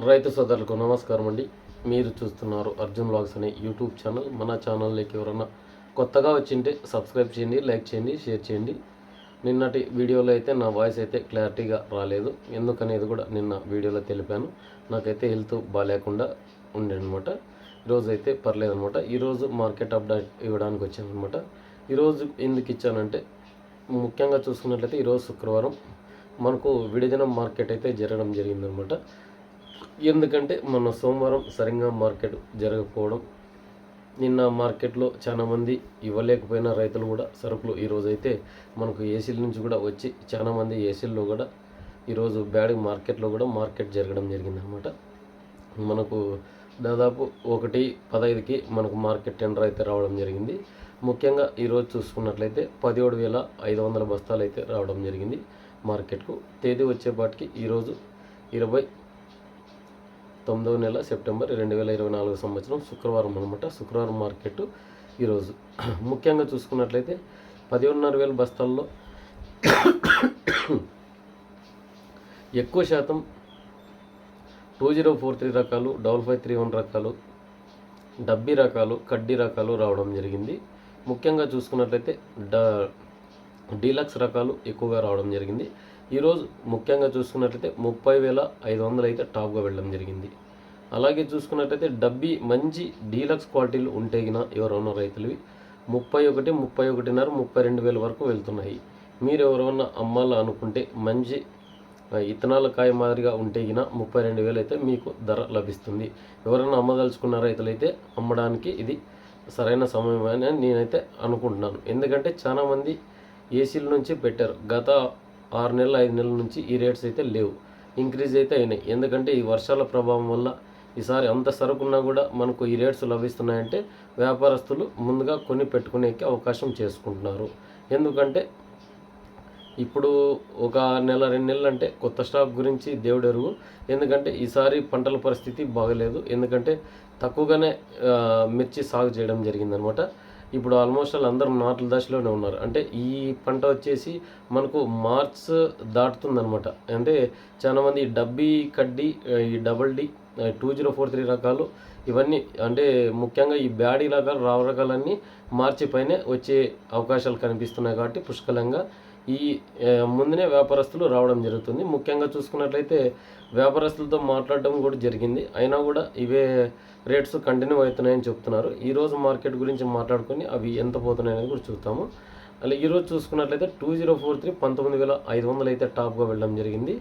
రైతు సోదరులకు నమస్కారం అండి. మీరు చూస్తున్నారు అర్జున్ బ్లాగ్స్ అనే యూట్యూబ్ ఛానల్. మన ఛానల్లోకి ఎవరన్నా కొత్తగా వచ్చింటే సబ్స్క్రైబ్ చేయండి లైక్ చేయండి షేర్ చేయండి. నిన్నటి వీడియోలో అయితే నా వాయిస్ అయితే క్లారిటీగా రాలేదు. ఎందుకనేది కూడా నిన్న వీడియోలో తెలిపాను. నాకైతే హెల్త్ బాగాలేకుండా ఉండేనమాట. ఈరోజు అయితే పర్లేదనమాట. ఈరోజు మార్కెట్ అప్డేట్ ఇవ్వడానికి వచ్చానమాట అనమాట ఈరోజు ఎందుకు ఇచ్చానంటే ముఖ్యంగా చూసుకున్నట్లయితే ఈరోజు శుక్రవారం. మనకు విడిదినం మార్కెట్ అయితే జరగడం జరిగిందనమాట. ఎందుకంటే మన సోమవారం సరిగ్గా మార్కెట్ జరగకపోవడం నిన్న మార్కెట్లో చాలామంది ఇవ్వలేకపోయిన రైతులు కూడా సరుకులు ఈరోజు అయితే మనకు ఏసీల నుంచి కూడా వచ్చి చాలా మంది ఏసీల్లో కూడా ఈరోజు బ్యాడ్ మార్కెట్లో కూడా మార్కెట్ జరగడం జరిగిందనమాట మనకు దాదాపు ఒకటి పదహైదుకి మనకు మార్కెట్ టెండర్ అయితే రావడం జరిగింది. ముఖ్యంగా ఈరోజు చూసుకున్నట్లయితే పదిహేడు వేల ఐదు వందల బస్తాలు అయితే రావడం జరిగింది మార్కెట్కు. తేదీ వచ్చేపాటికి ఈరోజు ఇరవై తొమ్మిదవ నెల సెప్టెంబర్ రెండు వేల ఇరవై నాలుగు సంవత్సరం శుక్రవారం అనమాట శుక్రవారం మార్కెట్ ఈరోజు. ముఖ్యంగా చూసుకున్నట్లయితే పదిహేనున్నర వేల బస్తాల్లో ఎక్కువ శాతం టూ జీరో ఫోర్ త్రీ రకాలు డబల్ ఫైవ్ త్రీ వన్ రకాలు డబ్బీ రకాలు కడ్డీ రకాలు రావడం జరిగింది. ముఖ్యంగా చూసుకున్నట్లయితే డ డీలక్స్ రకాలు ఎక్కువగా రావడం జరిగింది. ఈరోజు ముఖ్యంగా చూసుకున్నట్లయితే ముప్పై వేల ఐదు వందలు అయితే టాప్గా వెళ్ళడం జరిగింది. అలాగే చూసుకున్నట్లయితే డబ్బీ మంచి డీలక్స్ క్వాలిటీలు ఉంటే గిన ఎవరైనా రైతులవి ముప్పై ఒకటి ముప్పై ఒకటిన్నర ముప్పై రెండు వేల వరకు వెళ్తున్నాయి. మీరు ఎవరైనా అమ్మాలా అనుకుంటే మంచి ఇత్తనాల కాయ మాదిరిగా ఉంటే గిన ముప్పై రెండు వేలు అయితే మీకు ధర లభిస్తుంది. ఎవరైనా అమ్మదలుచుకున్న రైతులైతే అమ్మడానికి ఇది సరైన సమయం అని నేనైతే అనుకుంటున్నాను. ఎందుకంటే చాలామంది ఏసీల నుంచి పెట్టారు. గత ఆరు నెలలు ఐదు నెలల నుంచి ఈ రేట్స్ అయితే లేవు. ఇంక్రీజ్ అయితే అయినాయి. ఎందుకంటే ఈ వర్షాల ప్రభావం వల్ల ఈసారి అంత సరుకున్నా కూడా మనకు ఈ రేట్స్ లభిస్తున్నాయంటే వ్యాపారస్తులు ముందుగా కొని పెట్టుకునేకి అవకాశం చేసుకుంటున్నారు. ఎందుకంటే ఇప్పుడు ఒక నెల రెండు నెలలు అంటే కొత్త స్టాక్ గురించి దేవుడు ఎరుగు. ఎందుకంటే ఈసారి పంటల పరిస్థితి బాగలేదు. ఎందుకంటే తక్కువగానే మిర్చి సాగు చేయడం జరిగిందనమాట. ఇప్పుడు ఆల్మోస్ట్ ఆల్ అందరూ నాట్ల దశలోనే ఉన్నారు. అంటే ఈ పంట వచ్చేసి మనకు మార్చ్ దాటుతుందనమాట అంటే చాలామంది డబ్బీ కడ్డీ ఈ double D two zero four three రకాలు ఇవన్నీ అంటే ముఖ్యంగా ఈ బ్యాడీ రకాలు రావు రకాలన్నీ మార్చి పైనే వచ్చే అవకాశాలు కనిపిస్తున్నాయి కాబట్టి పుష్కలంగా ఈ ముందునే వ్యాపారస్తులు రావడం జరుగుతుంది. ముఖ్యంగా చూసుకున్నట్లయితే వ్యాపారస్తులతో మాట్లాడడం కూడా జరిగింది. అయినా కూడా ఇవే రేట్స్ కంటిన్యూ అవుతున్నాయని చెప్తున్నారు. ఈరోజు మార్కెట్ గురించి మాట్లాడుకొని అవి ఎంత పోతున్నాయి అనేది కూడా చూస్తాము అలా ఈరోజు చూసుకున్నట్లయితే టూ జీరో ఫోర్ త్రీ పంతొమ్మిది వేల ఐదు వందలు అయితే టాప్గా వెళ్ళడం జరిగింది.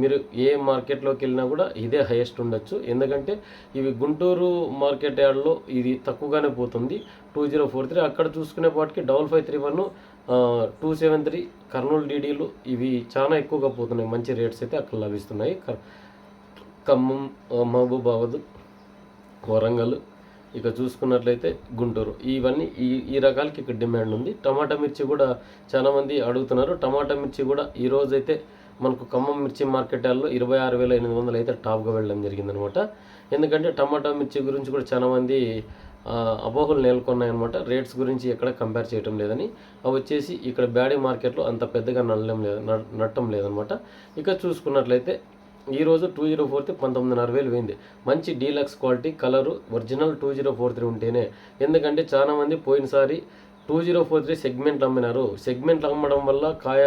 మీరు ఏ మార్కెట్లోకి వెళ్ళినా కూడా ఇదే హైయెస్ట్ ఉండొచ్చు. ఎందుకంటే ఇవి గుంటూరు మార్కెట్ యార్డ్లో ఇది తక్కువగానే పోతుంది. టూ జీరో ఫోర్ త్రీ అక్కడ చూసుకునే పాటికి double five three one two seven three Kurnool డీడీలు ఇవి చాలా ఎక్కువగా పోతున్నాయి. మంచి రేట్స్ అయితే అక్కడ లభిస్తున్నాయి. ఖమ్మం మహబూబాబాద్ వరంగల్ ఇక చూసుకున్నట్లయితే గుంటూరు. ఇవన్నీ ఈ ఈ రకాలకి ఇక్కడ డిమాండ్ ఉంది. టమాటా మిర్చి కూడా చాలామంది అడుగుతున్నారు. టమాటా మిర్చి కూడా ఈ మనకు ఖమ్మం మిర్చి మార్కెట్లలో ఇరవై ఆరు వేల ఎనిమిది వందలు అయితే టాప్గా వెళ్ళడం జరిగిందనమాట. ఎందుకంటే టమాటా మిర్చి గురించి కూడా చాలామంది అపోహలు నెలకొన్నాయన్నమాట రేట్స్ గురించి ఎక్కడ కంపేర్ చేయటం లేదని. అవి వచ్చేసి ఇక్కడ బ్యాడీ మార్కెట్లో అంత పెద్దగా నడలేం లేదు నడటం లేదనమాట. ఇక చూసుకున్నట్లయితే ఈరోజు టూ జీరో ఫోర్ త్రీ పంతొమ్మిదిన్నర వేలు పోయింది. మంచి deluxe quality colour original two zero four three ఉంటేనే. ఎందుకంటే చాలామంది పోయినసారి two zero four three segment అమ్మినారు. సెగ్మెంట్ అమ్మడం వల్ల కాయ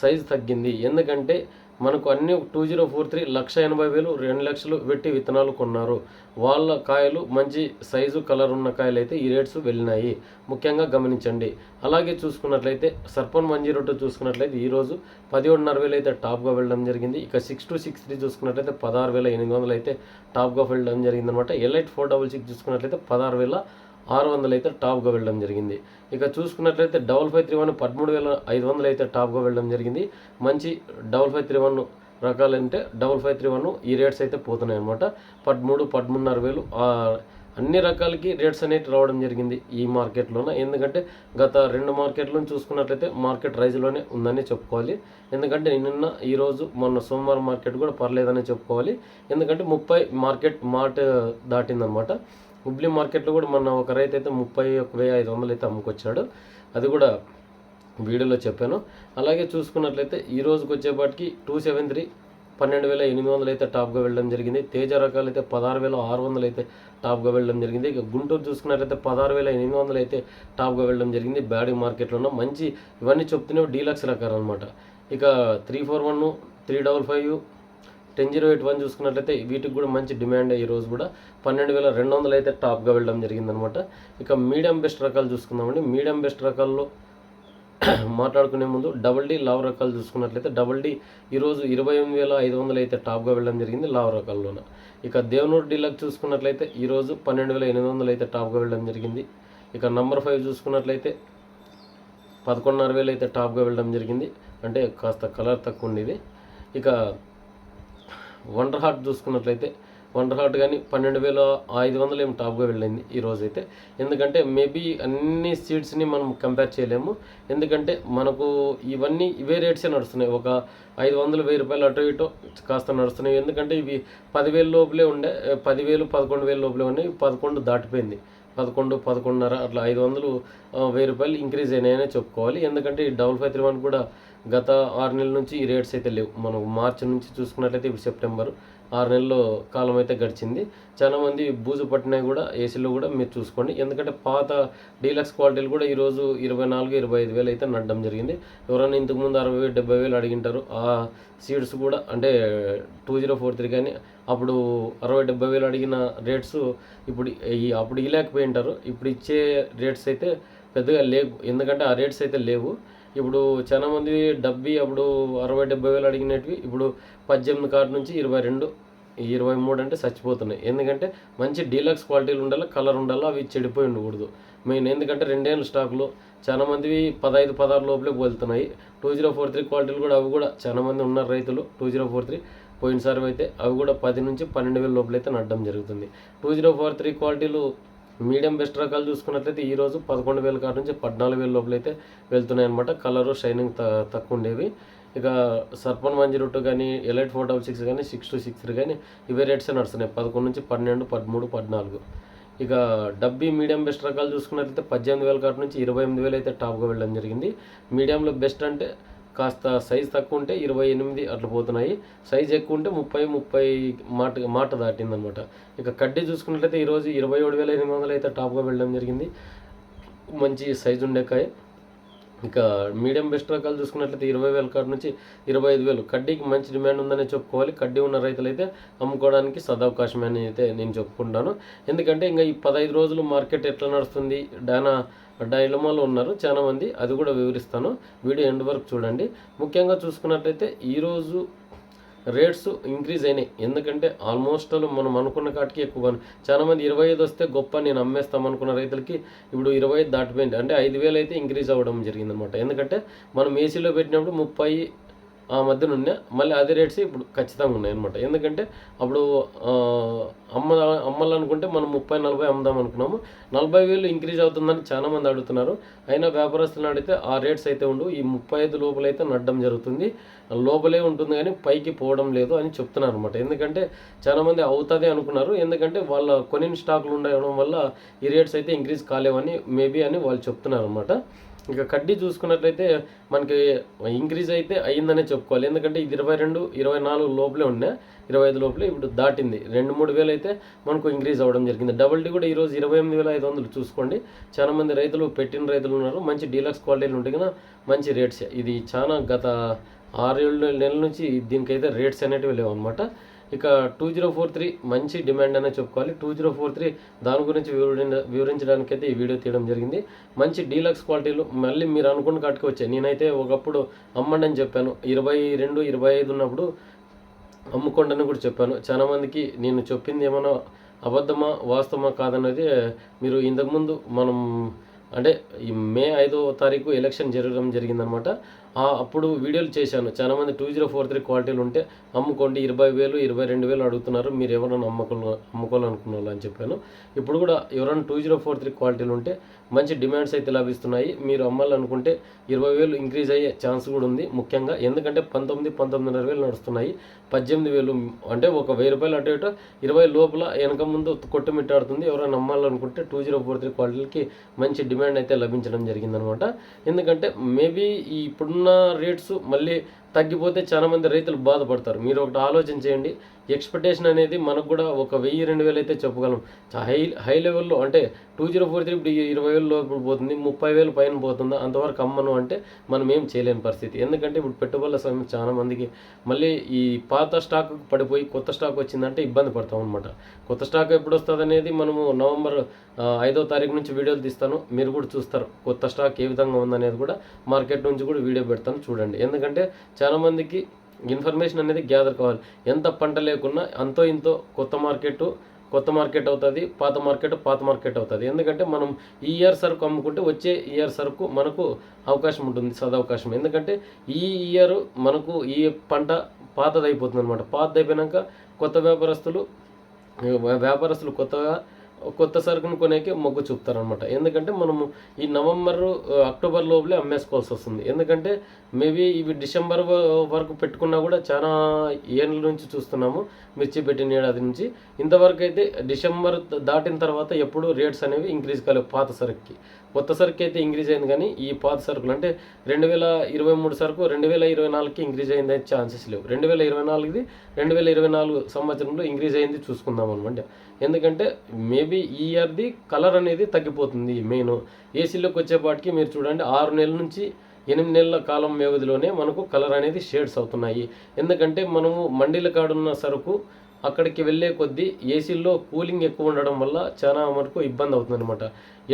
సైజు తగ్గింది. ఎందుకంటే మనకు అన్ని two zero four three lakh ఎనభై వేలు రెండు లక్షలు పెట్టి విత్తనాలు కొన్నారు. వాళ్ళ కాయలు మంచి సైజు కలర్ ఉన్న కాయలు అయితే ఈ రేట్స్ వెళ్ళినాయి. ముఖ్యంగా గమనించండి. అలాగే చూసుకున్నట్లయితే సర్పన్ వన్ జీరో టూ చూసుకున్నట్లయితే ఈరోజు పదిహేడున్నర వేలు అయితే టాప్గా వెళ్ళడం జరిగింది. ఇక సిక్స్ టూ సిక్స్ త్రీ చూసుకున్నట్లయితే పదహారు వేల ఎనిమిది వందలు అయితే టాప్గా వెళ్ళడం జరిగింది అనమాట ఫోర్ డబల్ సిక్స్ చూసుకున్నట్లయితే పదహారు వేల ఆరు వందలు అయితే టాప్గా వెళ్ళడం జరిగింది. ఇక చూసుకున్నట్లయితే డబల్ ఫైవ్ త్రీ వన్ పదమూడు వేల ఐదు వందలు అయితే టాప్గా వెళ్ళడం జరిగింది. మంచి డబల్ ఫైవ్ త్రీ వన్ రకాలంటే డబల్ ఫైవ్ త్రీ వన్ ఈ రేట్స్ అయితే పోతున్నాయి అనమాట పదమూడు పదమూడున్నర వేలు అన్ని రకాలకి రేట్స్ అనేవి రావడం జరిగింది ఈ మార్కెట్లోన. ఎందుకంటే గత రెండు మార్కెట్లను చూసుకున్నట్లయితే మార్కెట్ రైజ్లోనే ఉందని చెప్పుకోవాలి. ఎందుకంటే నిన్న ఈరోజు మొన్న సోమవారం మార్కెట్ కూడా పర్లేదని చెప్పుకోవాలి. ఎందుకంటే ముప్పై మార్కెట్ మార్ట్ దాటిందనమాట హుబ్లీ మార్కెట్లో కూడా మొన్న ఒక రైతు అయితే ముప్పై ఒక వెయ్యి ఐదు వందలు అయితే అమ్ముకొచ్చాడు. అది కూడా వీడియోలో చెప్పాను. అలాగే చూసుకున్నట్లయితే ఈ రోజుకి వచ్చేపాటికి టూ సెవెన్ త్రీ పన్నెండు వేల ఎనిమిది వందలు అయితే టాప్గా వెళ్ళడం జరిగింది. తేజ రకాలు అయితే పదహారు వేల ఆరు వందలు అయితే టాప్గా వెళ్ళడం జరిగింది. ఇక గుంటూరు చూసుకున్నట్లయితే పదహారు వేల ఎనిమిది వందలు అయితే టాప్గా వెళ్ళడం జరిగింది. బ్యాడీ మార్కెట్లో ఉన్న మంచి ఇవన్నీ చెప్తూనే డీలక్స్ రకాలు అనమాట ఇక three four one three double five ten zero eight one చూసుకున్నట్లయితే వీటికి కూడా మంచి డిమాండ్ ఈ రోజు కూడా పన్నెండు వేల రెండు వందలు అయితే టాప్గా వెళ్ళడం జరిగిందనమాట. ఇక మీడియం బెస్ట్ రకాలు చూసుకుందామండి. మీడియం బెస్ట్ రకాల్లో మాట్లాడుకునే ముందు డబల్ డీ లావ్ రకాలు చూసుకున్నట్లయితే డబల్ డీ ఈరోజు ఇరవై ఎనిమిది వేల ఐదు వందలు అయితే టాప్గా వెళ్ళడం జరిగింది లావ్ రకాల్లోన. ఇక దేవనూరు డీలకు చూసుకున్నట్లయితే ఈరోజు పన్నెండు వేల ఎనిమిది వందలు అయితే టాప్గా వెళ్ళడం జరిగింది. ఇక నంబర్ ఫైవ్ చూసుకున్నట్లయితే పదకొండున్నర వేలు అయితే టాప్గా వెళ్ళడం జరిగింది. అంటే కాస్త కలర్ తక్కువ ఉండేది. ఇక వండర్ హార్ట్ చూసుకున్నట్లయితే వండర్ హార్ట్ కానీ పన్నెండు వేల ఐదు వందలు ఏమి టాప్గా వెళ్ళింది ఈ ఎందుకంటే మేబీ అన్ని సీడ్స్ని మనం కంపేర్ చేయలేము. ఎందుకంటే మనకు ఇవన్నీ ఇవే రేట్సే నడుస్తున్నాయి. ఒక ఐదు వందలు వెయ్యి రూపాయలు అటు ఇటు కాస్త నడుస్తున్నాయి. ఎందుకంటే ఇవి పదివేల లోపలే ఉండే పదివేలు పదకొండు వేల లోపలే ఉన్నాయి. పదకొండు దాటిపోయింది. పదకొండు పదకొండున్నర అట్లా ఐదు వందలు వెయ్యి రూపాయలు ఇంక్రీజ్ అయినాయనే చెప్పుకోవాలి. ఎందుకంటే ఈ డబుల్ ఫైవ్ త్రీ వన్ కూడా గత ఆరు నెలల నుంచి ఈ రేట్స్ అయితే లేవు. మనం మార్చి నుంచి చూసుకున్నట్లయితే ఇప్పుడు సెప్టెంబర్ ఆరు నెలల్లో కాలం అయితే గడిచింది. చాలా మంది బూజు పట్టినవి కూడా ఏసీలో కూడా మీరు చూసుకోండి. ఎందుకంటే పాత డీలక్స్ క్వాలిటీలు కూడా ఈరోజు ఇరవై నాలుగు ఇరవై ఐదు వేలు అయితే నడడం జరిగింది. ఎవరైనా ఇంతకుముందు అరవై వేలు డెబ్బై వేలు అడిగింటారు. ఆ సీడ్స్ కూడా అంటే టూ జీరో ఫోర్ త్రీ కానీ అప్పుడు అరవై డెబ్బై వేలు అడిగిన రేట్స్ ఇప్పుడు ఈ అప్పుడు ఇవ్వలేకపోయి ఉంటారు. ఇప్పుడు ఇచ్చే రేట్స్ అయితే పెద్దగా లేవు. ఎందుకంటే ఆ రేట్స్ అయితే లేవు. ఇప్పుడు చాలా మంది డబ్బి అప్పుడు అరవై డెబ్బై వేలు అడిగినవి ఇప్పుడు పద్దెనిమిది కార్డు నుంచి ఇరవై రెండు ఇరవై మూడు అంటే చచ్చిపోతున్నాయి. ఎందుకంటే మంచి డీలక్స్ క్వాలిటీలు ఉండాలి కలర్ ఉండాలి అవి చెడిపోయి ఉండకూడదు. మెయిన్ ఎందుకంటే రెండేళ్ళ స్టాకులు చాలా మందివి పదహైదు పదహారు లోపలే పోతున్నాయి. టూ జీరో ఫోర్ త్రీ క్వాలిటీలు కూడా అవి కూడా చాలా మంది ఉన్నారు రైతులు. టూ జీరో ఫోర్ త్రీ పోయినసారి అయితే అవి కూడా పది నుంచి పన్నెండు వేల లోపలైతే నడడం జరుగుతుంది. టూ జీరో ఫోర్ త్రీ క్వాలిటీలు మీడియం బెస్ట్ రకాలు చూసుకున్నట్లయితే ఈరోజు పదకొండు వేల కాడ నుంచి పద్నాలుగు వేల లోపలైతే వెళ్తున్నాయి అనమాట కలరు షైనింగ్ త తక్కువ ఉండేవి ఇక సర్పన్ వన్ జీరో టూ కానీ ఎలైట్ ఫోర్ డబల్ సిక్స్ కానీ సిక్స్ టు సిక్స్ త్రీ కానీ ఇవే రేట్స్ నడుస్తున్నాయి. పదకొండు నుంచి పన్నెండు పదమూడు పద్నాలుగు. ఇక డబ్బీ మీడియం బెస్ట్ రకాలు చూసుకున్నట్లయితే పద్దెనిమిది వేల కాడ నుంచి ఇరవై ఎనిమిది వేలు అయితే టాప్గా వెళ్ళడం జరిగింది. మీడియంలో బెస్ట్ అంటే కాస్త సైజ్ తక్కువ ఉంటే ఇరవై ఎనిమిది అట్లా పోతున్నాయి. సైజ్ ఎక్కువ ఉంటే ముప్పై ముప్పై మాట మాట దాటిందనమాట ఇక కడ్డీ చూసుకున్నట్లయితే ఈరోజు ఇరవై ఏడు వేల ఎనిమిది వందలు అయితే టాప్గా వెళ్ళడం జరిగింది. మంచి సైజు ఉండే కాయ. ఇక మీడియం బెస్ట్ రకాలు చూసుకున్నట్లయితే ఇరవై వేల కాడ నుంచి ఇరవై ఐదు వేలు. కడ్డీకి మంచి డిమాండ్ ఉందనే చెప్పుకోవాలి. కడ్డీ ఉన్న రైతులు అయితే అమ్ముకోవడానికి సదవకాశం అని అయితే నేను చెప్పుకుంటాను. ఎందుకంటే ఇంకా ఈ పదహైదు రోజులు మార్కెట్ ఎట్లా నడుస్తుంది? డానా డైలమాలో ఉన్నారు చాలా మంది. అది కూడా వివరిస్తాను. వీడియో ఎండ్ వరకు చూడండి. ముఖ్యంగా చూసుకున్నట్లయితే ఈరోజు రేట్స్ ఇంక్రీజ్ అయినాయి. ఎందుకంటే ఆల్మోస్ట్ ఆల్ మనం అనుకున్న కాటికి ఎక్కువ చాలా మంది ఇరవై ఐదు వస్తే గొప్ప నేను అమ్మేస్తాం అనుకున్న రైతులకి ఇప్పుడు ఇరవై ఐదు దాటిపోయింది. అంటే ఐదు వేలు అయితే ఇంక్రీజ్ అవ్వడం జరిగిందనమాట. ఎందుకంటే మనం ఏసీలో పెట్టినప్పుడు ముప్పై ఆ మధ్యన ఉన్నాయి మళ్ళీ అదే రేట్స్ ఇప్పుడు ఖచ్చితంగా ఉన్నాయి అనమాట ఎందుకంటే అప్పుడు అమ్మ అమ్మాలనుకుంటే మనం ముప్పై నలభై అమ్ముదాం అనుకున్నాము. నలభై వేలు ఇంక్రీజ్ అవుతుందని చాలామంది అడుగుతున్నారు. అయినా వ్యాపారస్తులను అడిగితే ఆ రేట్స్ అయితే ఉండవు ఈ ముప్పై ఐదు లోపలైతే నడ్డం జరుగుతుంది. లోపలే ఉంటుంది కానీ పైకి పోవడం లేదు అని చెప్తున్నారు అనమాట ఎందుకంటే చాలా మంది అవుతుంది అనుకున్నారు. ఎందుకంటే వాళ్ళ కొన్ని స్టాకులు ఉండడం వల్ల ఈ రేట్స్ అయితే ఇంక్రీజ్ కాలేవని మేబీ అని వాళ్ళు చెప్తున్నారు అనమాట ఇక కడ్డీ చూసుకున్నట్లయితే మనకి ఇంక్రీజ్ అయితే అయ్యిందనే చెప్పుకోవాలి. ఎందుకంటే ఇది ఇరవై రెండు ఇరవై నాలుగు లోపలే ఉండే ఇరవై ఐదు లోపలే ఇప్పుడు దాటింది. రెండు మూడు వేలు అయితే మనకు ఇంక్రీజ్ అవ్వడం జరిగింది. డబుల్ డి కూడా ఈరోజు ఇరవై ఎనిమిది వేల ఐదు వందలు చూసుకోండి. చాలా మంది రైతులు పెట్టిన రైతులు ఉన్నారు. మంచి డీలక్స్ క్వాలిటీలు ఉంటాయి కదా మంచి రేట్స్. ఇది చాలా గత ఆరు ఏడు నెలల నుంచి దీనికైతే రేట్స్ అనేటివి లేవు అనమాట ఇక టూ జీరో ఫోర్ త్రీ మంచి డిమాండ్ అనే చెప్పుకోవాలి. టూ జీరో ఫోర్ త్రీ దాని గురించి వివరించ వివరించడానికైతే ఈ వీడియో తీయడం జరిగింది. మంచి డీలక్స్ క్వాలిటీలు మళ్ళీ మీరు అనుకున్న కాటికి వచ్చాయి. నేనైతే ఒకప్పుడు అమ్మండి అని చెప్పాను. ఇరవై రెండు ఇరవై ఐదు ఉన్నప్పుడు అమ్ముకోండి అని కూడా చెప్పాను. చాలా మందికి నేను చెప్పింది ఏమైనా అబద్ధమా వాస్తవమా కాదన్నది మీరు ఇంతకుముందు మనం అంటే ఈ మే ఐదో తారీఖు ఎలక్షన్ జరగడం జరిగిందనమాట. అప్పుడు వీడియోలు చేశాను. చాలా మంది టూ జీరో ఫోర్ త్రీ క్వాలిటీలు ఉంటే అమ్ముకోండి ఇరవై వేలు ఇరవై రెండు వేలు అడుగుతున్నారు. మీరు ఎవరైనా అమ్మకం అమ్ముకోవాలనుకున్న వాళ్ళు అని చెప్పాను. ఇప్పుడు కూడా ఎవరైనా టూ జీరో ఫోర్ త్రీ క్వాలిటీలు ఉంటే మంచి డిమాండ్స్ అయితే లభిస్తున్నాయి. మీరు అమ్మాలనుకుంటే ఇరవై వేలు ఇంక్రీజ్ అయ్యే ఛాన్స్ కూడా ఉంది ముఖ్యంగా. ఎందుకంటే పంతొమ్మిది పంతొమ్మిదిన్నర వేలు నడుస్తున్నాయి. పద్దెనిమిది వేలు అంటే ఒక వెయ్యి రూపాయలు అటు ఇటు ఇరవై లోపల వెనక ముందు కొట్టుమిట్టాడుతుంది. ఎవరైనా అమ్మాలనుకుంటే టూ జీరో ఫోర్ త్రీ క్వాలిటీలకి మంచి డిమాండ్ అయితే లభించడం జరిగిందనమాట. ఎందుకంటే మేబీ ఇప్పుడున్న ఉన్న రేట్స్ మళ్ళీ తగ్గిపోతే చాలా మంది రైతులు బాధపడతారు. మీరు ఒకటి ఆలోచన చేయండి. ఎక్స్పెక్టేషన్ అనేది మనకు కూడా ఒక వెయ్యి రెండు వేలు అయితే చెప్పగలం. హై హై లెవెల్లో అంటే టూ జీరో ఫోర్ త్రీ ఇప్పుడు ఇరవై వేలు లోపల పోతుంది ముప్పై వేలు పైన పోతుందా అంతవరకు అమ్మను అంటే మనం ఏం చేయలేని పరిస్థితి. ఎందుకంటే ఇప్పుడు పెట్టుబడుల సమయం చాలా మందికి మళ్ళీ ఈ పాత స్టాక్ పడిపోయి కొత్త స్టాక్ వచ్చిందంటే ఇబ్బంది పడతాం అనమాట కొత్త స్టాక్ ఎప్పుడు వస్తుంది అనేది మనము నవంబర్ ఐదో తారీఖు నుంచి వీడియోలు తీస్తాను. మీరు కూడా చూస్తారు కొత్త స్టాక్ ఏ విధంగా ఉందనేది కూడా మార్కెట్ నుంచి కూడా వీడియో పెడతాను చూడండి. ఎందుకంటే చాలామందికి ఇన్ఫర్మేషన్ అనేది గ్యాదర్ కావాలి. ఎంత పంట లేకున్నా అంతో ఇంతో కొత్త మార్కెట్ కొత్త మార్కెట్ అవుతుంది పాత మార్కెట్ పాత మార్కెట్ అవుతుంది. ఎందుకంటే మనం ఈ ఇయర్ సరుకు అమ్ముకుంటే వచ్చే ఇయర్ సరుకు మనకు అవకాశం ఉంటుంది సదవకాశం. ఎందుకంటే ఈ ఇయర్ మనకు ఈ పంట పాతది అయిపోతుంది అనమాట పాతది అయిపోయినాక కొత్త వ్యాపారస్తులు వ్యాపారస్తులు కొత్తగా కొత్త సరుకును కొనేకి మొగ్గు చూపుతారనమాట ఎందుకంటే మనము ఈ నవంబర్ అక్టోబర్ లోపలే అమ్మేసుకోవాల్సి వస్తుంది. ఎందుకంటే మేబీ ఇవి డిసెంబర్ వరకు పెట్టుకున్నా కూడా చాలా ఏళ్ళ నుంచి చూస్తున్నాము మిర్చి పెట్టిన ఏడాది నుంచి. ఇంతవరకు అయితే డిసెంబర్ దాటిన తర్వాత ఎప్పుడు రేట్స్ అనేవి ఇంక్రీజ్ కాలేవు పాత సరుకుకి. కొత్త సరుకు అయితే ఇంక్రీజ్ అయింది కానీ ఈ పాత సరుకులు అంటే రెండు వేల ఇరవై మూడు సరుకు రెండు వేల ఇరవై నాలుగుకి ఇంక్రీజ్ అయింది ఛాన్సెస్ లేవు. రెండు వేల ఇరవై నాలుగుది రెండు వేల ఇరవై నాలుగు సంవత్సరంలో ఇంక్రీజ్ అయింది చూసుకుందాం అనమాట ఎందుకంటే మేబీ ఈ ఇయర్ది కలర్ అనేది తగ్గిపోతుంది మెయిన్. ఏసీలోకి వచ్చేపాటికి మీరు చూడండి ఆరు నెలల నుంచి ఎనిమిది నెలల కాలం వ్యవధిలోనే మనకు కలర్ అనేది షేడ్స్ అవుతున్నాయి. ఎందుకంటే మనము మండీల కాడున్న సరుకు అక్కడికి వెళ్ళే కొద్దీ ఏసీల్లో కూలింగ్ ఎక్కువ ఉండడం వల్ల చాలా వరకు ఇబ్బంది అవుతుంది అనమాట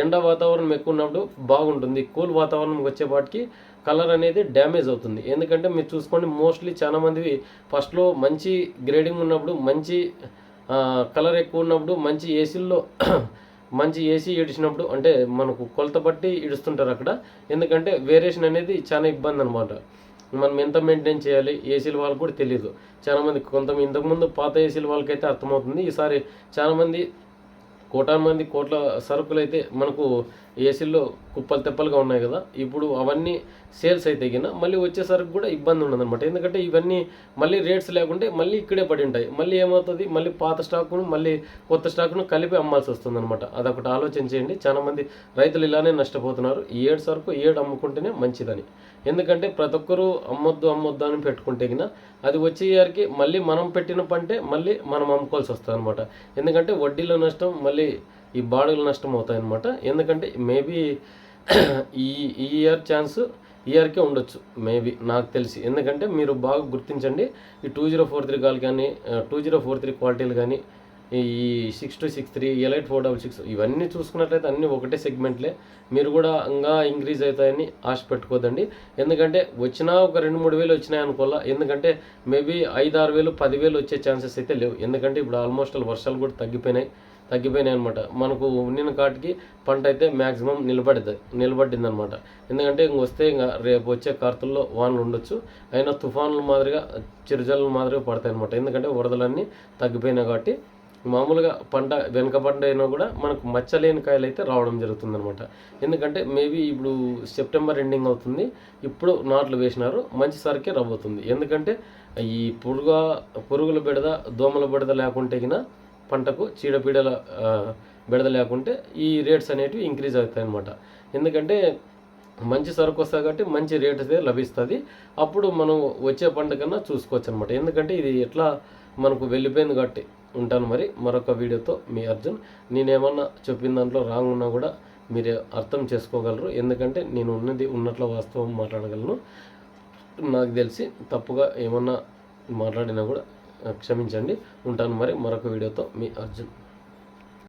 ఎండ వాతావరణం ఎక్కువ ఉన్నప్పుడు బాగుంటుంది. కూల్ వాతావరణం వచ్చేపాటికి కలర్ అనేది డ్యామేజ్ అవుతుంది. ఎందుకంటే మీరు చూసుకోండి మోస్ట్లీ చాలా మంది ఫస్ట్లో మంచి గ్రేడింగ్ ఉన్నప్పుడు మంచి కలర్ ఎక్కువ ఉన్నప్పుడు మంచి ఏసీల్లో మంచి ఏసీ ఇడిచినప్పుడు అంటే మనకు కొలత బట్టి ఇడుస్తుంటారు అక్కడ. ఎందుకంటే వేరియేషన్ అనేది చాలా ఇబ్బంది అనమాట మనం ఎంత మెయింటైన్ చేయాలి ఏసీల వాళ్ళకి కూడా తెలియదు చాలామంది కొంత ఇంతకుముందు పాత ఏసీల వాళ్ళకైతే అర్థమవుతుంది. ఈసారి చాలామంది కోటాను మంది కోట్ల సరుకులు అయితే మనకు ఏసీల్లో కుప్పలు తెప్పలుగా ఉన్నాయి కదా. ఇప్పుడు అవన్నీ సేల్స్ అయితే గిన మళ్ళీ వచ్చే సరుకు కూడా ఇబ్బంది ఉండదన్నమాట. ఎందుకంటే ఇవన్నీ మళ్ళీ రేట్స్ లేకుంటే మళ్ళీ ఇక్కడే పడి ఉంటాయి. మళ్ళీ ఏమవుతుంది? మళ్ళీ పాత స్టాకును మళ్ళీ కొత్త స్టాకును కలిపి అమ్మాల్సి వస్తుంది అనమాట అదొకటి ఆలోచన చేయండి. చాలామంది రైతులు ఇలానే నష్టపోతున్నారు. ఈ ఏడు సరుకు ఈ ఏడు అమ్ముకుంటేనే మంచిదని. ఎందుకంటే ప్రతి ఒక్కరూ అమ్మొద్దు అమ్మొద్దు అని పెట్టుకుంటే గిన అది వచ్చే ఇయర్కి మళ్ళీ మనం పెట్టిన పంటే మళ్ళీ మనం అమ్ముకోవాల్సి వస్తుంది అనమాట ఎందుకంటే వడ్డీలో నష్టం మళ్ళీ ఈ బాడుగల నష్టం అవుతాయి అనమాట ఎందుకంటే మేబీ ఈ ఈ ఇయర్ ఛాన్స్ ఇయర్కే ఉండొచ్చు మేబీ నాకు తెలిసి. ఎందుకంటే మీరు బాగా గుర్తించండి ఈ two zero four three call కానీ టూ జీరో ఫోర్ త్రీ క్వాలిటీలు కానీ ఈ six two six three elite four double six ఇవన్నీ చూసుకున్నట్లయితే అన్నీ ఒకటే సెగ్మెంట్లే మీరు కూడా ఇంకా ఇంక్రీజ్ అవుతాయని ఆశ పెట్టుకోదండి. ఎందుకంటే వచ్చినా ఒక రెండు మూడు వేలు వచ్చినాయి అనుకోవాలా. ఎందుకంటే మేబీ ఐదు ఆరు వేలు పదివేలు వచ్చే ఛాన్సెస్ అయితే లేవు. ఎందుకంటే ఇప్పుడు ఆల్మోస్ట్ వర్షాలు కూడా తగ్గిపోయినాయి. తగ్గిపోయినాయి అనమాట మనకు ఉండిన కాటికి పంట అయితే మ్యాక్సిమం నిలబడింది నిలబడింది అనమాట ఎందుకంటే ఇంక వస్తే ఇంకా రేపు వచ్చే కార్తల్లో వానలు ఉండొచ్చు. అయినా తుఫాన్ల మాదిరిగా చిరుజల్లు మాదిరిగా పడతాయి అనమాట ఎందుకంటే వరదలన్నీ తగ్గిపోయినాయి కాబట్టి. మామూలుగా పంట వెనక పంట అయినా కూడా మనకు మచ్చలేని కాయలు అయితే రావడం జరుగుతుంది అనమాట ఎందుకంటే మేబీ ఇప్పుడు సెప్టెంబర్ ఎండింగ్ అవుతుంది ఇప్పుడు నాట్లు వేసినారు మంచి సరికే రవ్వుతుంది ఎందుకంటే ఈ పురుగు పురుగుల బెడద దోమల బెడద లేకుంటే గిన పంటకు చీడపీడల బిడద బెడద లేకుంటే ఈ రేట్స్ అనేటివి ఇంక్రీజ్ అవుతాయి అనమాట ఎందుకంటే మంచి సరుకు వస్తుంది కాబట్టి మంచి రేట్ అయితే లభిస్తుంది. అప్పుడు మనం వచ్చే పంట కన్నా చూసుకోవచ్చు అనమాట ఎందుకంటే ఇది ఎట్లా మనకు వెళ్ళిపోయింది కాబట్టి. ఉంటాను మరి. మరొక వీడియోతో మీ అర్జున్. నేనేమన్నా చెప్పిన దాంట్లో రాంగ్ ఉన్నా కూడా మీరు అర్థం చేసుకోగలరు. ఎందుకంటే నేను ఉన్నది ఉన్నట్లు వాస్తవం మాట్లాడగలను. నాకు తెలిసి తప్పుగా ఏమన్నా మాట్లాడినా కూడా క్షమించండి. ఉంటాను మరి. మరొక వీడియోతో మీ అర్జున్.